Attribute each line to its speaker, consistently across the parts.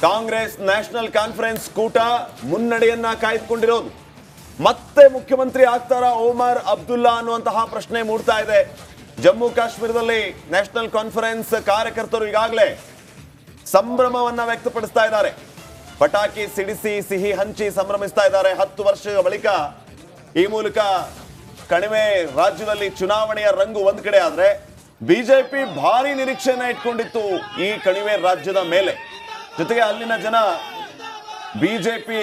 Speaker 1: Congress national conference ಕೂಟ ಮುನ್ನಡೆಯನ್ನ ಕಾಯ್ದುಕೊಂಡಿರೋದು. ಮತ್ತೆ ಮುಖ್ಯಮಂತ್ರಿ ಆಗ್ತಾರ ಓಮರ್ ಅಬ್ದುಲ್ಲಾ ಅನ್ನುವಂತಹ ಪ್ರಶ್ನೆ ಮೂಡ್ತಾ ಇದೆ. ಜಮ್ಮು ಕಾಶ್ಮೀರದಲ್ಲಿ ನ್ಯಾಷನಲ್ ಕಾನ್ಫರೆನ್ಸ್ ಕಾರ್ಯಕರ್ತರು ಈಗಾಗಲೇ ಸಂಭ್ರಮವನ್ನ ವ್ಯಕ್ತಪಡಿಸ್ತಾ ಇದ್ದಾರೆ. ಪಟಾಕಿ ಸಿಡಿಸಿ ಸಿಹಿ ಹಂಚಿ ಸಂಭ್ರಮಿಸ್ತಾ ಇದ್ದಾರೆ. ಹತ್ತು ವರ್ಷದ ಬಳಿಕ ಈ ಮೂಲಕ ಕಣಿವೆ ರಾಜ್ಯದಲ್ಲಿ ಚುನಾವಣೆಯ ರಂಗು ಒಂದ್ ಕಡೆ ಆದ್ರೆ, ಬಿಜೆಪಿ ಭಾರಿ ನಿರೀಕ್ಷೆಯನ್ನ ಇಟ್ಕೊಂಡಿತ್ತು ಈ ಕಣಿವೆ ರಾಜ್ಯದ ಮೇಲೆ. ಜೊತೆಗೆ ಅಲ್ಲಿನ ಜನ ಬಿಜೆಪಿ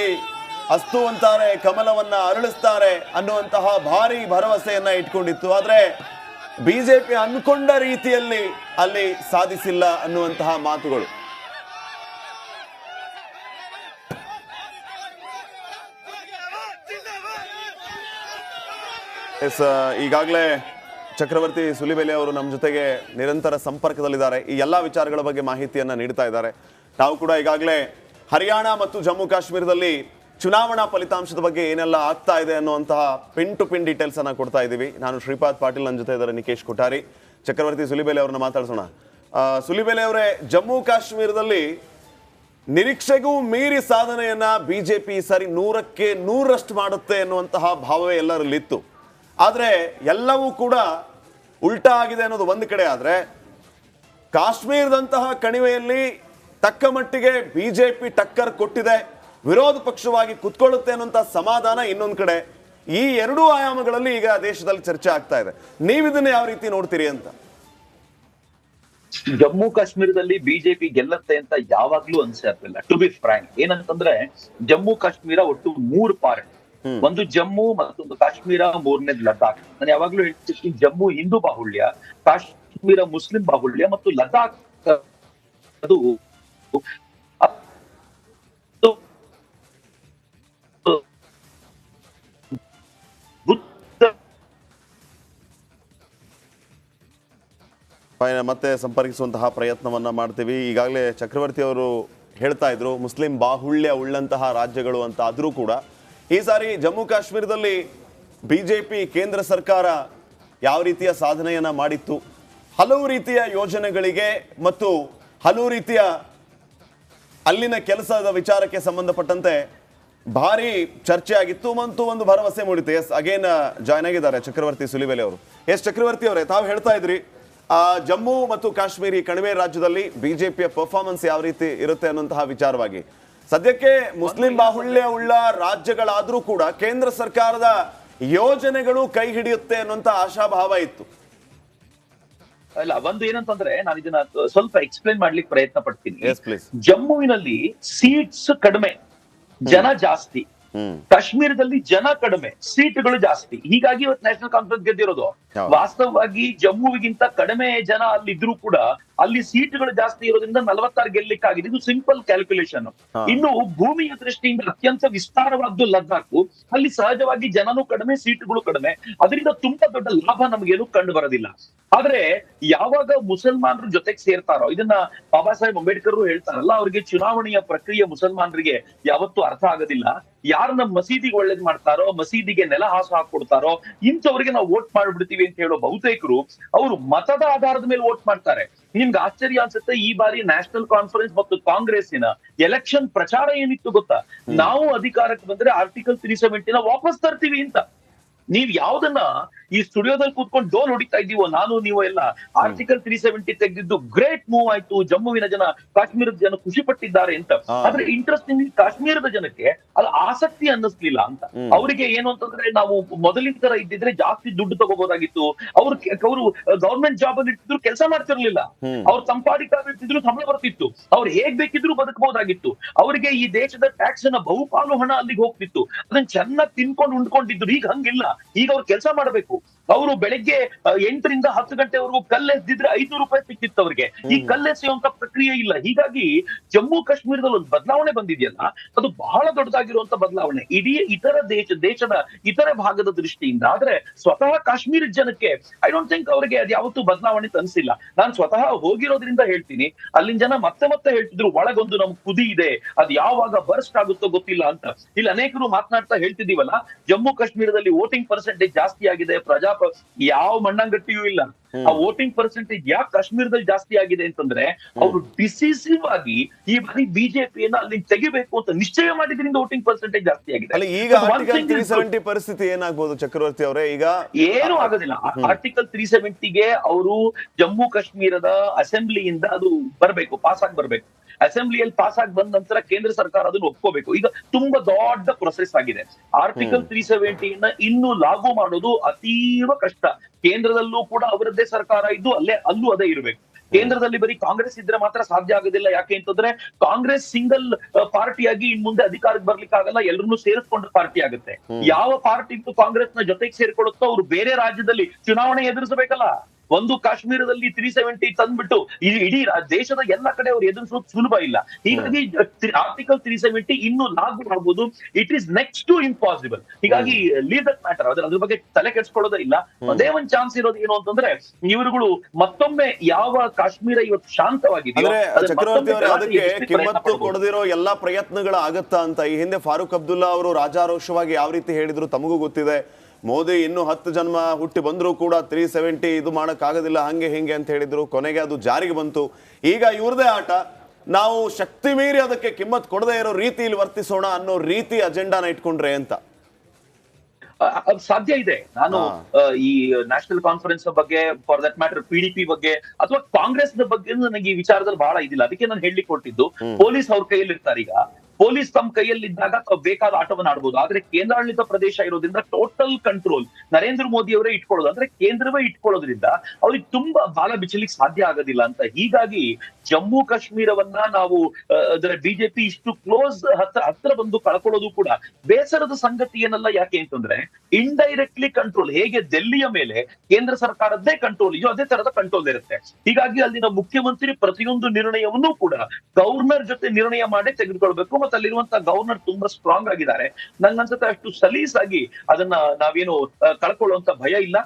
Speaker 1: ಅಸ್ತು ಅಂತಾರೆ, ಕಮಲವನ್ನ ಅರಳಿಸ್ತಾರೆ ಅನ್ನುವಂತಹ ಭಾರಿ ಭರವಸೆಯನ್ನ ಇಟ್ಕೊಂಡಿತ್ತು. ಆದ್ರೆ ಬಿಜೆಪಿ ಅನ್ಕೊಂಡ ರೀತಿಯಲ್ಲಿ ಅಲ್ಲಿ ಸಾಧಿಸಿಲ್ಲ ಅನ್ನುವಂತಹ ಮಾತುಗಳು. ಎಸ್ ಈಗಾಗಲೇ ಚಕ್ರವರ್ತಿ ಸುಲಿಬೆಲೆ ಅವರು ನಮ್ಮ ಜೊತೆಗೆ ನಿರಂತರ ಸಂಪರ್ಕದಲ್ಲಿದ್ದಾರೆ. ಈ ಎಲ್ಲ ವಿಚಾರಗಳ ಬಗ್ಗೆ ಮಾಹಿತಿಯನ್ನು ನೀಡ್ತಾ ಇದ್ದಾರೆ. ನಾವು ಕೂಡ ಈಗಾಗಲೇ ಹರಿಯಾಣ ಮತ್ತು ಜಮ್ಮು ಕಾಶ್ಮೀರದಲ್ಲಿ ಚುನಾವಣಾ ಫಲಿತಾಂಶದ ಬಗ್ಗೆ ಏನೆಲ್ಲ ಆಗ್ತಾ ಇದೆ ಅನ್ನುವಂತಹ ಪಿನ್ ಟು ಪಿನ್ ಡೀಟೇಲ್ಸ್ ಅನ್ನ ಕೊಡ್ತಾ ಇದ್ದೀವಿ. ನಾನು ಶ್ರೀಪಾದ್ ಪಾಟೀಲ್ ನನ್ನ ಜೊತೆ ಇದ್ದಾರೆ ನಿಕೇಶ್ ಕೊಠಾರಿ. ಚಕ್ರವರ್ತಿ ಸುಲಿಬೆಲೆ ಅವ್ರನ್ನ ಮಾತಾಡ್ಸೋಣ. ಸುಲಿಬೇಲೆ ಅವರೇ, ಜಮ್ಮು ಕಾಶ್ಮೀರದಲ್ಲಿ ನಿರೀಕ್ಷೆಗೂ ಮೀರಿ ಸಾಧನೆಯನ್ನ ಬಿಜೆಪಿ ಈ ಸಾರಿ ನೂರಕ್ಕೆ ನೂರರಷ್ಟು ಮಾಡುತ್ತೆ ಎನ್ನುವಂತಹ ಭಾವವೇ ಎಲ್ಲರಲ್ಲಿತ್ತು. ಆದರೆ ಎಲ್ಲವೂ ಕೂಡ ಉಲ್ಟಾ ಆಗಿದೆ ಅನ್ನೋದು ಒಂದು ಕಡೆ ಆದರೆ ಕಾಶ್ಮೀರದಂತಹ ಕಣಿವೆಯಲ್ಲಿ ತಕ್ಕ ಮಟ್ಟಿಗೆ ಬಿಜೆಪಿ ಟಕ್ಕರ್ ಕೊಟ್ಟಿದೆ ವಿರೋಧ ಪಕ್ಷವಾಗಿ ಕುತ್ಕೊಳ್ಳುತ್ತೆ ಅನ್ನುವಂತ ಸಮಾಧಾನ ಇನ್ನೊಂದು ಕಡೆ. ಈ ಎರಡೂ ಆಯಾಮಗಳಲ್ಲಿ ಈಗ ದೇಶದಲ್ಲಿ ಚರ್ಚೆ ಆಗ್ತಾ ಇದೆ. ನೀವಿದನ್ನ ಯಾವ ರೀತಿ ನೋಡ್ತೀರಿ ಅಂತ?
Speaker 2: ಜಮ್ಮು ಕಾಶ್ಮೀರದಲ್ಲಿ ಬಿಜೆಪಿ ಗೆಲ್ಲತ್ತೆ ಅಂತ ಯಾವಾಗ್ಲೂ ಅನ್ಸಿರ್ಲಿಲ್ಲ ಟು ಬಿ ಫ್ರಾಂಕ್ ಏನಂತಂದ್ರೆ ಜಮ್ಮು ಕಾಶ್ಮೀರ ಒಟ್ಟು ಮೂರು ಪಾರ್ಟ್. ಒಂದು ಜಮ್ಮು ಮತ್ತೊಂದು ಕಾಶ್ಮೀರ ಮೂರನೇದು ಲದ್ದಾಖ್ ನಾನು ಯಾವಾಗ್ಲೂ ಹೇಳ್ತಿರ್ತೀನಿ ಜಮ್ಮು ಹಿಂದೂ ಬಾಹುಳ್ಯ ಕಾಶ್ಮೀರ ಮುಸ್ಲಿಂ ಬಾಹುಳ್ಯ ಮತ್ತು ಲದ್ದಾಖ್ ಅದು
Speaker 1: ಫೈನ್, ಮತ್ತೆ ಸಂಪರ್ಕಿಸುವಂತಹ ಪ್ರಯತ್ನವನ್ನ ಮಾಡ್ತೀವಿ. ಈಗಾಗಲೇ ಚಕ್ರವರ್ತಿ ಅವರು ಹೇಳ್ತಾ ಇದ್ರು ಮುಸ್ಲಿಂ ಬಾಹುಳ್ಯ ಉಳ್ಳಂತಹ ರಾಜ್ಯಗಳು ಅಂತ ಆದರೂ ಕೂಡ ಈ ಸಾರಿ ಜಮ್ಮು ಕಾಶ್ಮೀರದಲ್ಲಿ ಬಿಜೆಪಿ ಕೇಂದ್ರ ಸರ್ಕಾರ ಯಾವ ರೀತಿಯ ಸಾಧನೆಯನ್ನ ಮಾಡಿತ್ತು? ಹಲವು ರೀತಿಯ ಯೋಜನೆಗಳಿಗೆ ಮತ್ತು ಹಲವು ರೀತಿಯ ಅಲ್ಲಿನ ಕೆಲಸದ ವಿಚಾರಕ್ಕೆ ಸಂಬಂಧಪಟ್ಟಂತೆ ಭಾರಿ ಚರ್ಚೆ ಆಗಿತ್ತು ಮತ್ತು ಒಂದು ಭರವಸೆ ಮೂಡಿತು ಎಸ್ ಅಗೇನ್ ಜಾಯ್ನ್ ಆಗಿದ್ದಾರೆ ಚಕ್ರವರ್ತಿ ಸುಲಿಬೆಲೆ ಅವರು. ಎಸ್ ಚಕ್ರವರ್ತಿ ಅವರೇ ತಾವು ಹೇಳ್ತಾ ಇದ್ರಿ ಆ, ಜಮ್ಮು ಮತ್ತು ಕಾಶ್ಮೀರಿ ಕಣಿವೆ ರಾಜ್ಯದಲ್ಲಿ ಬಿಜೆಪಿಯ ಪರ್ಫಾರ್ಮೆನ್ಸ್ ಯಾವ ರೀತಿ ಇರುತ್ತೆ ಅನ್ನುವಂತಹ ವಿಚಾರವಾಗಿ. ಸದ್ಯಕ್ಕೆ ಮುಸ್ಲಿಂ ಬಾಹುಳ್ಯ ಉಳ್ಳ ರಾಜ್ಯಗಳಾದರೂ ಕೂಡ ಕೇಂದ್ರ ಸರ್ಕಾರದ ಯೋಜನೆಗಳು ಕೈ ಹಿಡಿಯುತ್ತೆ ಅನ್ನುವಂಥ ಆಶಾಭಾವ ಇತ್ತು.
Speaker 2: ಅಲ್ಲ ಒಂದು ಏನಂತಂದ್ರೆ ನಾನು ಇದನ್ನ ಸ್ವಲ್ಪ ಎಕ್ಸ್ಪ್ಲೈನ್ ಮಾಡ್ಲಿಕ್ಕೆ ಪ್ರಯತ್ನ ಪಡ್ತೀನಿ. ಜಮ್ಮುವಿನಲ್ಲಿ ಸೀಟ್ಸ್ ಕಡಿಮೆ ಜನ ಜಾಸ್ತಿ. ಕಾಶ್ಮೀರದಲ್ಲಿ ಜನ ಕಡಿಮೆ ಸೀಟ್ಗಳು ಜಾಸ್ತಿ. ಹೀಗಾಗಿ ಇವತ್ತು ನ್ಯಾಷನಲ್ ಕಾನ್ಫರೆನ್ಸ್ ಗೆದ್ದಿರೋದು. ವಾಸ್ತವವಾಗಿ ಜಮ್ಮುವಿಗಿಂತ ಕಡಿಮೆ ಜನ ಅಲ್ಲಿ ಇದ್ರೂ ಕೂಡ ಅಲ್ಲಿ ಸೀಟ್ಗಳು ಜಾಸ್ತಿ ಇರೋದ್ರಿಂದ ನಲವತ್ತಾರು ಗೆಲ್ಲಿಕ್ಕಾಗಿದೆ. ಇದು ಸಿಂಪಲ್ ಕ್ಯಾಲ್ಕುಲೇಷನ್. ಇನ್ನು ಭೂಮಿಯ ದೃಷ್ಟಿಯಿಂದ ಅತ್ಯಂತ ವಿಸ್ತಾರವಾದ್ದು ಲದ್ದಾಖ್ ಅಲ್ಲಿ ಸಹಜವಾಗಿ ಜನನು ಕಡಿಮೆ ಸೀಟ್ಗಳು ಕಡಿಮೆ. ಅದರಿಂದ ತುಂಬಾ ದೊಡ್ಡ ಲಾಭ ನಮಗೇನು ಕಂಡು ಬರೋದಿಲ್ಲ ಆದ್ರೆ ಯಾವಾಗ ಮುಸಲ್ಮಾನರು ಜೊತೆಗೆ ಸೇರ್ತಾರೋ ಇದನ್ನ ಬಾಬಾ ಸಾಹೇಬ್ ಅಂಬೇಡ್ಕರ್ ಹೇಳ್ತಾರಲ್ಲ ಅವರಿಗೆ ಚುನಾವಣೆಯ ಪ್ರಕ್ರಿಯೆ ಮುಸಲ್ಮಾನರಿಗೆ ಯಾವತ್ತೂ ಅರ್ಥ ಆಗೋದಿಲ್ಲ. ಯಾರು ನಮ್ಮ ಮಸೀದಿಗೆ ಒಳ್ಳೇದ್ ಮಾಡ್ತಾರೋ ಮಸೀದಿಗೆ ನೆಲ ಹಾಸು ಹಾಕೊಡ್ತಾರೋ ಇಂಥವ್ರಿಗೆ ನಾವು ವೋಟ್ ಮಾಡ್ಬಿಡ್ತೀವಿ ಅಂತ ಹೇಳೋ ಬಹುತೇಕರು ಅವರು ಮತದ ಆಧಾರದ ಮೇಲೆ ವೋಟ್ ಮಾಡ್ತಾರೆ. ನಿಮ್ಗೆ ಆಶ್ಚರ್ಯ ಅನ್ಸುತ್ತೆ ಈ ಬಾರಿ ನ್ಯಾಷನಲ್ ಕಾನ್ಫರೆನ್ಸ್ ಮತ್ತು ಕಾಂಗ್ರೆಸ್ಸಿನ ಎಲೆಕ್ಷನ್ ಪ್ರಚಾರ ಏನಿತ್ತು ಗೊತ್ತಾ? ನಾವು ಅಧಿಕಾರಕ್ಕೆ ಬಂದ್ರೆ ಆರ್ಟಿಕಲ್ ತ್ರೀ ಸೆವೆಂಟಿನ ವಾಪಸ್ ತರ್ತೀವಿ ಅಂತ. ನೀವ್ ಯಾವ್ದನ್ನ ಈ ಸ್ಟುಡಿಯೋದಲ್ಲಿ ಕೂತ್ಕೊಂಡು ಡೋಲ್ ಹೊಡಿತಾ ಇದೀವೋ ನಾನು ನೀವು ಎಲ್ಲ ಆರ್ಟಿಕಲ್ ತ್ರೀ ಸೆವೆಂಟಿ ತೆಗೆದಿದ್ದು ಗ್ರೇಟ್ ಮೂವ್ ಆಯ್ತು. ಜಮ್ಮುವಿನ ಜನ ಕಾಶ್ಮೀರದ ಜನ ಖುಷಿ ಪಟ್ಟಿದ್ದಾರೆ ಅಂತ. ಆದ್ರೆ ಇಂಟ್ರೆಸ್ಟಿಂಗ್ ಕಾಶ್ಮೀರದ ಜನಕ್ಕೆ ಅದು ಆಸಕ್ತಿ ಅನ್ನಿಸ್ಲಿಲ್ಲ ಅಂತ. ಅವರಿಗೆ ಏನು ಅಂತಂದ್ರೆ ನಾವು ಮೊದಲಿನ ತರ ಇದ್ದಿದ್ರೆ ಜಾಸ್ತಿ ದುಡ್ಡು ತಗೋಬಹುದಾಗಿತ್ತು ಅವ್ರು ಅವರು ಗವರ್ಮೆಂಟ್ ಜಾಬ್ ಅಲ್ಲಿ ಇಟ್ಟಿದ್ರು ಕೆಲಸ ಮಾಡ್ತಿರ್ಲಿಲ್ಲ. ಅವ್ರು ಸಂಪಾದಿಕ ಇಟ್ಟಿದ್ರು ಸಂಬಳ ಬರ್ತಿತ್ತು. ಅವ್ರು ಹೇಗ್ ಬೇಕಿದ್ರು ಬದುಕಬಹುದಾಗಿತ್ತು ಅವರಿಗೆ ಈ ದೇಶದ ಟ್ಯಾಕ್ಸ್ನ ಬಹುಪಾಲು ಹಣ ಅಲ್ಲಿಗೆ ಹೋಗ್ತಿತ್ತು. ಅದನ್ನ ಚೆನ್ನಾಗಿ ತಿನ್ಕೊಂಡು ಉಂಡ್ಕೊಂಡಿದ್ರು ಈಗ ಹಂಗಿಲ್ಲ. ಈಗ ಅವ್ರು ಕೆಲಸ ಮಾಡಬೇಕು. ಅವರು ಬೆಳಗ್ಗೆ ಎಂಟರಿಂದ ಹತ್ತು ಗಂಟೆವರೆಗೂ ಕಲ್ಲೆಸ್ದಿದ್ರೆ ಐನೂರು ರೂಪಾಯಿ ಸಿಕ್ತಿತ್ತು ಅವ್ರಿಗೆ. ಈ ಕಲ್ಲೆಸೆಯುವಂತ ಪ್ರಕ್ರಿಯೆ ಇಲ್ಲ. ಹೀಗಾಗಿ ಜಮ್ಮು ಕಾಶ್ಮೀರದಲ್ಲಿ ಒಂದು ಬದಲಾವಣೆ ಬಂದಿದೆಯಲ್ಲ ಅದು ಬಹಳ ದೊಡ್ಡದಾಗಿರುವಂತ ಬದಲಾವಣೆ. ಇಡೀ ಇತರ ದೇಶ ದೇಶದ ಇತರ ಭಾಗದ ದೃಷ್ಟಿಯಿಂದ. ಆದ್ರೆ ಸ್ವತಃ ಕಾಶ್ಮೀರ ಜನಕ್ಕೆ ಐ ಡೋಂಟ್ ಥಿಂಕ್ ಅವರಿಗೆ ಅದು ಯಾವತ್ತೂ ಬದಲಾವಣೆ ತನಿಸಿಲ್ಲ. ನಾನು ಸ್ವತಃ ಹೋಗಿರೋದ್ರಿಂದ ಹೇಳ್ತೀನಿ. ಅಲ್ಲಿನ ಜನ ಮತ್ತೆ ಮತ್ತೆ ಹೇಳ್ತಿದ್ರು ಒಳಗೊಂದು ನಮ್ ಕುದಿ ಇದೆ. ಅದು ಯಾವಾಗ ಬರ್ಸ್ಟ್ ಆಗುತ್ತೋ ಗೊತ್ತಿಲ್ಲ ಅಂತ. ಇಲ್ಲಿ ಅನೇಕರು ಮಾತನಾಡ್ತಾ ಹೇಳ್ತಿದೀವಲ್ಲ ಜಮ್ಮು ಕಾಶ್ಮೀರದಲ್ಲಿ ವೋಟಿಂಗ್ ಪರ್ಸೆಂಟೇಜ್ ಜಾಸ್ತಿ ಆಗಿದೆ ಪ್ರಜಾಪ ಯಾವ ಮಣ್ಣಂಗಟ್ಟಿಯೂ ಇಲ್ಲ. ಆ ವೋಟಿಂಗ್ ಪರ್ಸೆಂಟೇಜ್ ಯಾಕೆ ಕಾಶ್ಮೀರದಲ್ಲಿ ಜಾಸ್ತಿ ಆಗಿದೆ ಅಂತಂದ್ರೆ ಅವರು ಡಿಸಿಸಿವ್ ಆಗಿ ಈ ಬಾರಿ ಬಿಜೆಪಿಯನ್ನ ಅಲ್ಲಿ ತೆಗಿಬೇಕು ಅಂತ ನಿಶ್ಚಯ ಮಾಡಿದ್ರಿಂದ ವೋಟಿಂಗ್ ಪರ್ಸೆಂಟೇಜ್ ಜಾಸ್ತಿ ಆಗಿದೆ.
Speaker 1: ಈಗ ಪರಿಸ್ಥಿತಿ ಏನಾಗಬಹುದು ಚಕ್ರವರ್ತಿ ಅವರೇ? ಈಗ
Speaker 2: ಏನು ಆಗೋದಿಲ್ಲ. ಆರ್ಟಿಕಲ್ ತ್ರೀ ಸೆವೆಂಟಿಗೆ ಅವರು ಜಮ್ಮು ಕಾಶ್ಮೀರದ ಅಸೆಂಬ್ಲಿಯಿಂದ ಅದು ಬರಬೇಕು ಪಾಸ್ ಆಗಿ ಬರ್ಬೇಕು. ಅಸೆಂಬ್ಲಿಯಲ್ಲಿ ಪಾಸ್ ಆಗಿ ಬಂದ ನಂತರ ಕೇಂದ್ರ ಸರ್ಕಾರ ಅದನ್ನು ಒಪ್ಕೋಬೇಕು. ಈಗ ತುಂಬಾ ದೊಡ್ಡ ಪ್ರೊಸೆಸ್ ಆಗಿದೆ. ಆರ್ಟಿಕಲ್ ತ್ರೀ ಸೆವೆಂಟಿನ ಇನ್ನು ಲಾಗು ಮಾಡೋದು ಅತೀವ ಕಷ್ಟ. ಕೇಂದ್ರದಲ್ಲೂ ಕೂಡ ಅವರದ್ದೇ ಸರ್ಕಾರ ಇದ್ದು ಅಲ್ಲೇ ಅಲ್ಲೂ ಅದೇ ಇರಬೇಕು. ಕೇಂದ್ರದಲ್ಲಿ ಬರೀ ಕಾಂಗ್ರೆಸ್ ಇದ್ರೆ ಮಾತ್ರ ಸಾಧ್ಯ ಆಗೋದಿಲ್ಲ. ಯಾಕೆ ಅಂತಂದ್ರೆ ಕಾಂಗ್ರೆಸ್ ಸಿಂಗಲ್ ಪಾರ್ಟಿಯಾಗಿ ಇನ್ ಮುಂದೆ ಅಧಿಕಾರಕ್ಕೆ ಬರ್ಲಿಕ್ಕೆ ಆಗಲ್ಲ ಎಲ್ಲರನ್ನೂ ಸೇರಿಸ್ಕೊಂಡ ಪಾರ್ಟಿ ಆಗುತ್ತೆ. ಯಾವ ಪಾರ್ಟಿ ಕಾಂಗ್ರೆಸ್ನ ಜೊತೆಗೆ ಸೇರ್ಕೊಳ್ಳುತ್ತೋ ಅವ್ರು ಬೇರೆ ರಾಜ್ಯದಲ್ಲಿ ಚುನಾವಣೆ ಎದುರಿಸಬೇಕಲ್ಲ. ಒಂದು ಕಾಶ್ಮೀರದಲ್ಲಿ ತ್ರೀ ಸೆವೆಂಟಿ ತಂದ್ಬಿಟ್ಟು ಇಡೀ ದೇಶದ ಎಲ್ಲ ಕಡೆ ಅವ್ರು ಎದುರಿಸೋದು ಸುಲಭ ಇಲ್ಲ. ಹೀಗಾಗಿ ಆರ್ಟಿಕಲ್ ತ್ರೀ ಸೆವೆಂಟಿ ಇನ್ನು ಲಾಗು ಆಗ್ಬೋದು. It is next to impossible ಹೀಗಾಗಿ ಲೀವ್ ದಟ್ ಮ್ಯಾಟರ್ ಅದ್ರ ಅದ್ರ ಬಗ್ಗೆ ತಲೆ ಕೆಡ್ಸ್ಕೊಳ್ಳೋದೇ ಇಲ್ಲ. ಅದೇ ಒಂದ್ ಚಾನ್ಸ್ ಇರೋದು ಏನು ಅಂತಂದ್ರೆ ಇವರುಗಳು ಮತ್ತೊಮ್ಮೆ ಯಾವ ಕಾಶ್ಮೀರ ಇವತ್ತು ಶಾಂತವಾಗಿದೆ
Speaker 1: ಅದಕ್ಕೆ ಕಿಮ್ಮತ್ತು. ಕೊಡದಿರೋ ಎಲ್ಲಾ ಪ್ರಯತ್ನಗಳು ಆಗತ್ತಾ ಅಂತ ಈ ಹಿಂದೆ ಫಾರೂಕ್ ಅಬ್ದುಲ್ಲಾ ಅವರು ರಾಜಾರೋಷವಾಗಿ ಯಾವ ರೀತಿ ಹೇಳಿದ್ರು ತಮಗೂ ಗೊತ್ತಿದೆ. ಮೋದಿ ಇನ್ನು ಹತ್ತು ಜನ್ಮ ಹುಟ್ಟಿ ಬಂದರೂ ಕೂಡ ತ್ರೀ ಸೆವೆಂಟಿ ಇದು ಮಾಡೋಕ್ಕಾಗೋದಿಲ್ಲ ಆಗೋದಿಲ್ಲ ಹಂಗೆ ಹಿಂಗೆ ಅಂತ ಹೇಳಿದ್ರು. ಕೊನೆಗೆ ಅದು ಜಾರಿಗೆ ಬಂತು. ಈಗ ಇವ್ರದೇ ಆಟ ನಾವು ಶಕ್ತಿ ಮೀರಿ ಅದಕ್ಕೆ ಕಿಮ್ಮತ್ ಕೊಡದೇ ಇರೋ ರೀತಿಯಲ್ಲಿ ವರ್ತಿಸೋಣ ಅನ್ನೋ ರೀತಿ ಅಜೆಂಡಾನ ಇಟ್ಕೊಂಡ್ರೆ ಅಂತ.
Speaker 2: ಅದು ಸಾಧ್ಯ ಇದೆ. ನಾನು ಈ ನ್ಯಾಷನಲ್ ಕಾನ್ಫರೆನ್ಸ್ ಬಗ್ಗೆ ಫಾರ್ ದಟ್ ಮ್ಯಾಟರ್ ಪಿಡಿಪಿ ಬಗ್ಗೆ ಅಥವಾ ಕಾಂಗ್ರೆಸ್ ಬಗ್ಗೆ ನನಗೆ ಈ ವಿಚಾರದಲ್ಲಿ ಬಹಳ ಇದಿಲ್ಲ. ಅದಕ್ಕೆ ನಾನು ಹೇಳಿ ಕೊಟ್ಟಿದ್ದು ಪೊಲೀಸ್ ಅವ್ರ ಕೈಯಲ್ಲಿ ಇರ್ತಾರೆ ಈಗ. ಪೊಲೀಸ್ ತಮ್ಮ ಕೈಯಲ್ಲಿದ್ದಾಗ ತಾವು ಬೇಕಾದ ಆಟವನ್ನು ಆಡ್ಬೋದು. ಆದ್ರೆ ಕೇಂದ್ರಾಡಳಿತ ಪ್ರದೇಶ ಇರೋದ್ರಿಂದ ಟೋಟಲ್ ಕಂಟ್ರೋಲ್ ನರೇಂದ್ರ ಮೋದಿ ಅವರೇ ಇಟ್ಕೊಳ್ಳೋದು. ಅಂದ್ರೆ ಕೇಂದ್ರವೇ ಇಟ್ಕೊಳ್ಳೋದ್ರಿಂದ ಅವ್ರಿಗೆ ತುಂಬಾ ಬಾಲ ಬಿಚ್ಚಲಿಕ್ಕೆ ಸಾಧ್ಯ ಆಗೋದಿಲ್ಲ ಅಂತ. ಹೀಗಾಗಿ ಜಮ್ಮು ಕಾಶ್ಮೀರವನ್ನ ನಾವು ಅದರ ಬಿಜೆಪಿ ಇಷ್ಟು ಕ್ಲೋಸ್ ಹತ್ರ ಹತ್ರ ಬಂದು ಕಳ್ಕೊಳ್ಳೋದು ಕೂಡ ಬೇಸರದ ಸಂಗತಿ ಏನಲ್ಲ ಯಾಕೆ ಅಂತಂದ್ರೆ ಇಂಡೈರೆಕ್ಟ್ಲಿ ಕಂಟ್ರೋಲ್ ಹೇಗೆ ದೆಲ್ಲಿಯ ಮೇಲೆ ಕೇಂದ್ರ ಸರ್ಕಾರದ್ದೇ ಕಂಟ್ರೋಲ್ ಇದೆಯೋ ಅದೇ ತರದ ಕಂಟ್ರೋಲ್ ಇರುತ್ತೆ. ಹೀಗಾಗಿ ಅಲ್ಲಿನ ಮುಖ್ಯಮಂತ್ರಿ ಪ್ರತಿಯೊಂದು ನಿರ್ಣಯವನ್ನೂ ಕೂಡ ಗವರ್ನರ್ ಜೊತೆ ನಿರ್ಣಯ ಮಾಡಿ ತೆಗೆದುಕೊಳ್ಬೇಕು ಮತ್ತೆ ಅಲ್ಲಿರುವಂತ ಗವರ್ನರ್ ತುಂಬಾ ಸ್ಟ್ರಾಂಗ್ ಆಗಿದ್ದಾರೆ. ನಂಗನ್ಸುತ್ತೆ ಅಷ್ಟು ಸಲೀಸಾಗಿ ಅದನ್ನ ನಾವೇನು ಕಳ್ಕೊಳ್ಳುವಂತ ಭಯ ಇಲ್ಲ.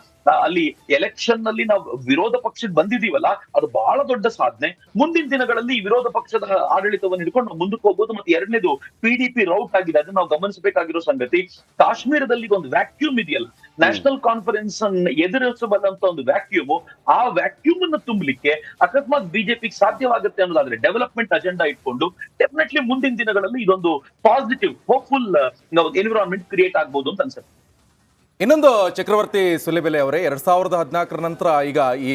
Speaker 2: ಅಲ್ಲಿ ಎಲೆಕ್ಷನ್ನಲ್ಲಿ ನಾವು ವಿರೋಧ ಪಕ್ಷಕ್ಕೆ ಬಂದಿದೀವಲ್ಲ, ಅದು ಬಹಳ ದೊಡ್ಡ ಸಾಧನೆ. ಮುಂದಿನ ದಿನಗಳಲ್ಲಿ ವಿರೋಧ ಪಕ್ಷದ ಆಡಳಿತವನ್ನು ಹಿಡ್ಕೊಂಡು ಮುಂದಕ್ಕೆ ಹೋಗ್ಬೋದು. ಮತ್ತೆ ಎರಡನೇದು ಪಿಡಿಪಿ ರೌಟ್ ಆಗಿದೆ. ಅದನ್ನ ನಾವು ಗಮನಿಸಬೇಕಾಗಿರೋ ಸಂಗತಿ ಕಾಶ್ಮೀರದಲ್ಲಿ ಒಂದು ವ್ಯಾಕ್ಯೂಮ್ ಇದೆಯಲ್ಲ ನ್ಯಾಷನಲ್ ಕಾನ್ಫರೆನ್ಸ್ ಅನ್ನು ಎದುರಿಸಬಲ್ಲಂತ ಒಂದು ವ್ಯಾಕ್ಯೂಮ್ ಆ ವ್ಯಾಕ್ಯೂಮ್ ಅನ್ನು ತುಂಬಲಿಕ್ಕೆ ಅಕಸ್ಮಾತ್ ಬಿಜೆಪಿ ಸಾಧ್ಯವಾಗುತ್ತೆ ಅನ್ನೋದಾದ್ರೆ ಡೆವಲಪ್ಮೆಂಟ್ ಅಜೆಂಡಾ ಇಟ್ಕೊಂಡು ಡೆಫಿನೆಟ್ಲಿ ಮುಂದಿನ ದಿನಗಳಲ್ಲಿ ಇದೊಂದು ಪಾಸಿಟಿವ್ ಹೋಪ್ಫುಲ್ ಎನ್ವಿರಾನ್ಮೆಂಟ್ ಕ್ರಿಯೇಟ್ ಆಗ್ಬಹುದು ಅಂತ ಅನ್ಸುತ್ತೆ.
Speaker 3: ಇನ್ನೊಂದು ಚಕ್ರವರ್ತಿ ಸುಲಿಬೆಲೆ ಅವರೇ, ಎರಡ್ ಸಾವಿರದ ಹದಿನಾಲ್ಕರ ನಂತರ ಈಗ ಈ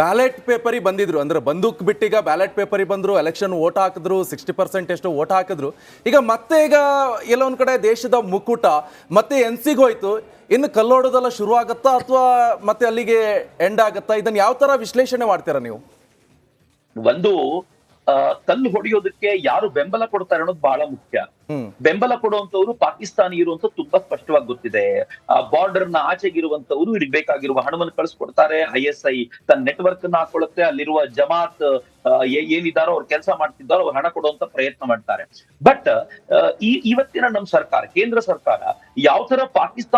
Speaker 3: ಬ್ಯಾಲೆಟ್ ಪೇಪರಿಗೆ ಬಂದಿದ್ರು. ಅಂದ್ರೆ ಬಂದೂಕ್ ಬಿಟ್ಟೀಗ ಬ್ಯಾಲೆಟ್ ಪೇಪರಿಗೆ ಬಂದ್ರು, ಎಲೆಕ್ಷನ್ ವೋಟ್ ಹಾಕಿದ್ರು, ಸಿಕ್ಸ್ಟಿ ಪರ್ಸೆಂಟ್ ಎಷ್ಟು ವೋಟ್ ಹಾಕಿದ್ರು. ಈಗ ಮತ್ತೆ ಈಗ ಎಲ್ಲೋ ಒಂದು ಕಡೆ ದೇಶದ ಮುಕ್ಕುಟ ಮತ್ತೆ ಎನ್ಸಿಗೆ ಹೋಯ್ತು. ಇನ್ನು ಕಲ್ಲೋಡದೆಲ್ಲ ಶುರು ಆಗತ್ತಾ ಅಥವಾ ಮತ್ತೆ ಅಲ್ಲಿಗೆ ಎಂಡ್ ಆಗತ್ತಾ? ಇದನ್ನ ಯಾವ ತರ ವಿಶ್ಲೇಷಣೆ ಮಾಡ್ತೀರಾ ನೀವು?
Speaker 2: ಒಂದು ಕಲ್ಲು ಹೊಡೆಯೋದಕ್ಕೆ ಯಾರು ಬೆಂಬಲ ಕೊಡ್ತಾರೆ ಅನ್ನೋದು ಬಹಳ ಮುಖ್ಯ. ಬೆಂಬಲ ಕೊಡುವಂತವ್ರು ಪಾಕಿಸ್ತಾನಿ ಇರುವಂತ ತುಂಬಾ ಸ್ಪಷ್ಟವಾಗಿ ಗೊತ್ತಿದೆ. ಆ ಬಾರ್ಡರ್ನ ಆಚೆಗಿರುವಂತವ್ರು ಇವ್ರಿಗೆ ಬೇಕಾಗಿರುವ ಹಣವನ್ನು ಕಳಿಸ್ಕೊಡ್ತಾರೆ. ಐ ಎಸ್ ಐ ತನ್ನ ನೆಟ್ವರ್ಕ್ ಅನ್ನ ಹಾಕೊಳ್ಳುತ್ತೆ. ಅಲ್ಲಿರುವ ಜಮಾತ್ ಏನಿದಾರೋ ಅವ್ರು ಕೆಲಸ ಮಾಡ್ತಿದ್ದಾರೋ ಅವ್ರು ಹಣ ಕೊಡುವಂತ ಪ್ರಯತ್ನ ಮಾಡ್ತಾರೆ. ಬಟ್ ಈ ಇವತ್ತಿನ ನಮ್ಮ ಸರ್ಕಾರ ಕೇಂದ್ರ ಸರ್ಕಾರ ಯಾವ ತರ ಪಾಕಿಸ್ತಾನ